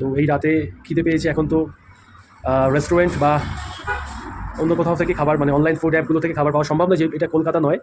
তো এই রাতে খিদে পেয়েছে এখন তো রেস্টুরেন্ট বা অন্য কোথাও থেকে খাবার মানে অনলাইন ফুড অ্যাপগুলো থেকে খাবার পাওয়া সম্ভব নয় যে এটা কলকাতা নয়।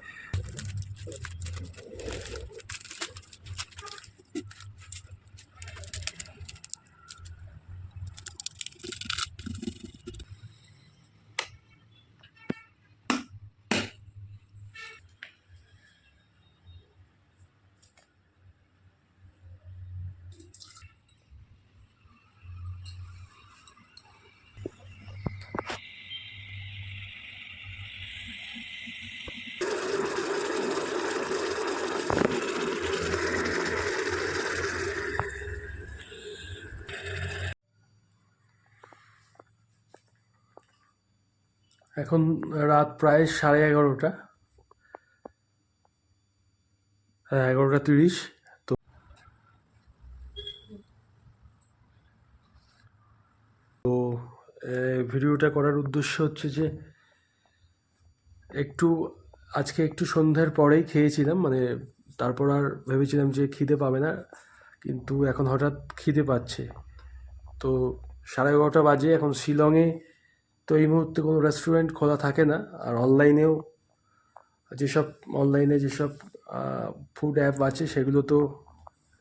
এখন রাত প্রায় সাড়ে এগারোটা। হ্যাঁ এগারোটা তিরিশ। তো তো ভিডিওটা করার উদ্দেশ্য হচ্ছে যে একটু, আজকে একটু সন্ধ্যার পরেই খেয়েছিলাম মানে তারপর আর ভেবেছিলাম যে খিদে পাবে না, কিন্তু এখন হঠাৎ খিদে পাচ্ছে। তো সাড়ে এগারোটা বাজে, এখন শিলংয়ে তো এই মুহূর্তে কোনো রেস্টুরেন্ট খোলা থাকে না। আর অনলাইনেও যেসব অনলাইনে যেসব ফুড অ্যাপ আছে, সেগুলো তো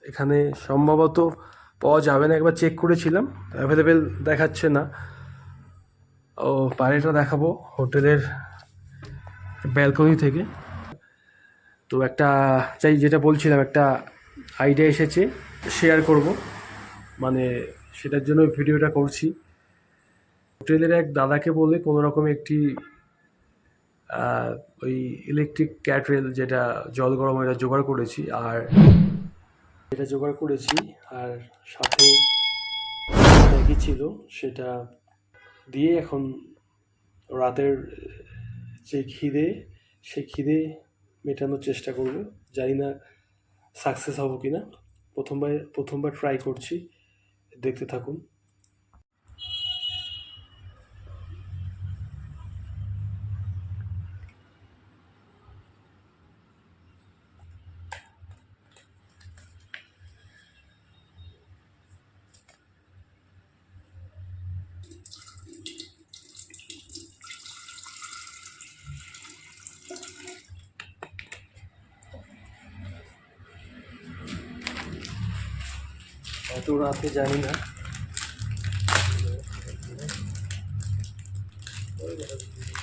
এখানে সম্ভবত পাওয়া যাবে না। একবার চেক করেছিলাম অ্যাভেলেবেল দেখাচ্ছে না। ও, বাইরেটা দেখাবো হোটেলের ব্যালকনি থেকে। তো একটা, চাই যেটা বলছিলাম, একটা আইডিয়া এসেছে শেয়ার করব। মানে সেটার জন্য ভিডিওটা করছি। হোটেলের এক দাদাকে বলে কোনো রকম একটি ওই ইলেকট্রিক ক্যাটরেল যেটা জল গরম এটা জোগাড় করেছি আর এটা জোগাড় করেছি আর সাথে ম্যাগি ছিল, সেটা দিয়ে এখন রাতের যে খিদে, সেই খিদে মেটানোর চেষ্টা করব। জানি না সাকসেস হব কি না প্রথমবার প্রথমবার ট্রাই করছি। দেখতে থাকুন। এত রাতে জানি না Thank you.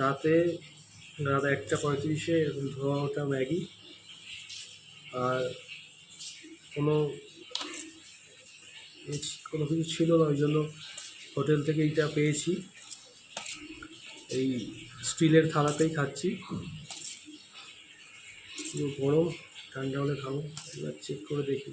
রাতে, রাত একটা পঁয়ত্রিশে এরকম ধোয়া ওঠা ম্যাগি। আর কোনো কোনো কিছু ছিল না, ওই জন্য হোটেল থেকে এইটা পেয়েছি। এই স্টিলের থালাতেই খাচ্ছি। পুরো গরম, ঠান্ডা হলে খাব, এবার চেক করে দেখি।